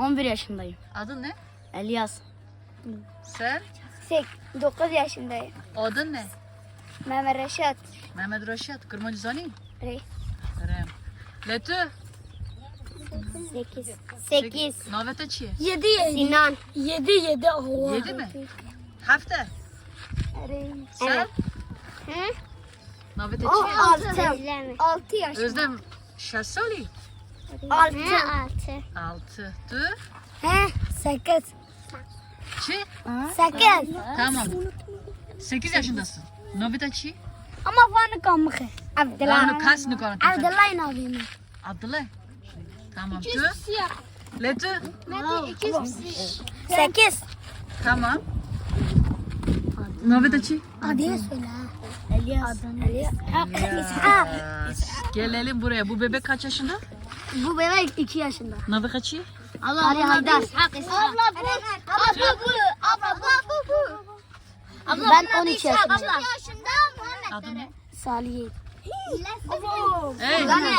11 yaşındayım. Adın ne? Elias. Sen? 9 yaşındayım. Adın ne? Mehmet Reşat. Mehmet Reşat. Kırmacızani. Rey. Rem. Letü. 8. 8. Navete çi. 7 7. Sinan. 7 7. Yedi mi? Hafta. Rey. Sen? Hı? Navete O çi. 6. 6 yaş. Özlem. Şasoli. 6. 6. Altı. Tu. He? 8. Çi. 8. Tamam. Sekiz yaşındasın. Navete çi. Ama fanı kamık. Abdullah. Onu kas mı kanka? Abdullah ne? Abdullah. Tamam. Tu. Letü. 8. Tamam. Navete çi. Adını söyle. Elias. Gelelim buraya. Bu bebek kaç yaşında? Bu bebek 2 yaşında. Nave kaçı? Allah Ali Haydar. Abla bu. Abla bu. Abla bu. bu. Ben 12 yaşındayım. yaşında Adı ne? Salih. Hey. Cane.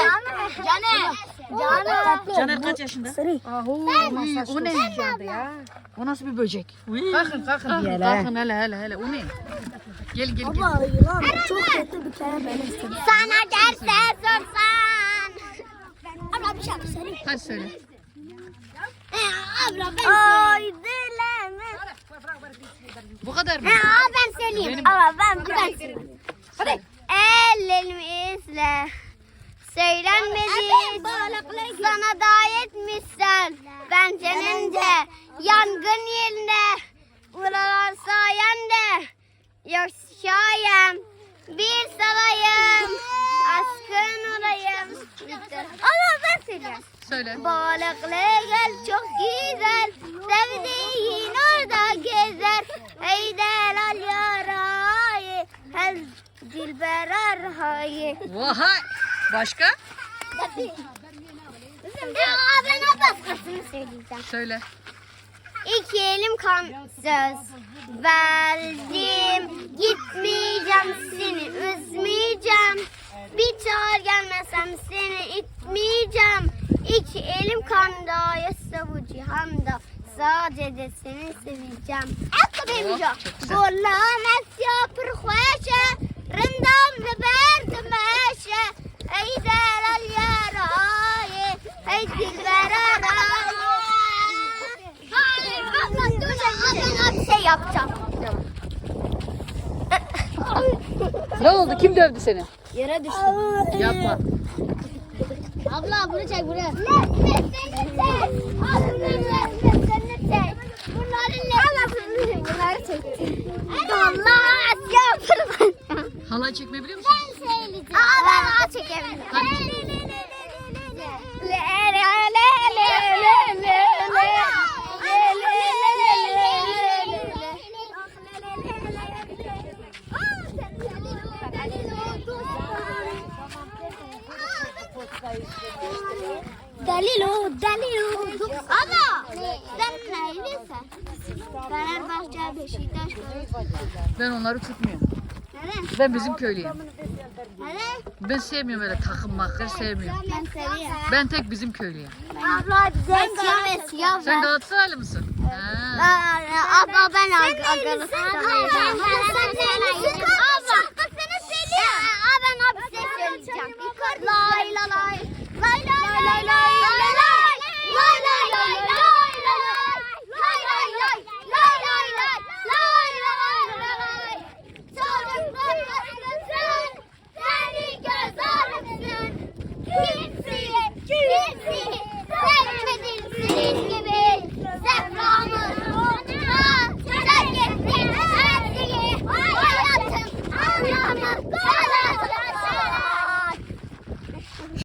Cane. Cane. Caner kaç yaşında? Uy, o ne? O nasıl bir böcek? Kalkın kalkın. Kalkın hele hele hele. O ne? Gel gel gel. Yılan çok kötü bir kere beni istedi. Sana derse sorsan. Abla bir. Hadi söyle. Abla ben Ay dileme. Bu kadar mı? Aa ben söyleyeyim. Benim- Ama ben ben söyleyeyim. Hadi. Elimizle söylenmedi. Sana davet misal. Ben senin de yangın yerinde. Söyle. Balıklı gel çok güzel Sevdiğin orada gezer Ey delal yarayı Hel dilber arhayı Vay. Başka? O başkasını söyleyeceğim Söyle. İki elim kan söz verdim Gitmeyeceğim Sadece seni seveceğim Hakkı benim çok güzel. Gulamet yapır khoşe Rindam ve berdim meşe Ey delal yarayı Ey dilber Hayır, ben bir şey yapacağım. Ne oldu? Kim dövdü seni? Yere düştüm. Yapma. Abla bunu çek buraya. Ne, ne, ne, ne, Abla, ne, ne, ne, ne, Bunları ne? Bunları çektim. Allah yapırım. Halay çekmeyi biliyor musun? Ben söyleyeceğim. Aa ben daha çekebilirim. Hadi. Le, le, Fenerbahçe, Beşiktaş. Ben onları tutmuyorum. Neden? Ben bizim köylüyüm. Neden? Ben sevmiyorum öyle takım makır sevmiyorum. Ben seviyorum. Ben tek bizim köylüyüm. Abla ben siyah ve siyah Sen Galatasaraylı mısın? Ha. Abla ben Agalısın. Sen neylisin? Abla. Bak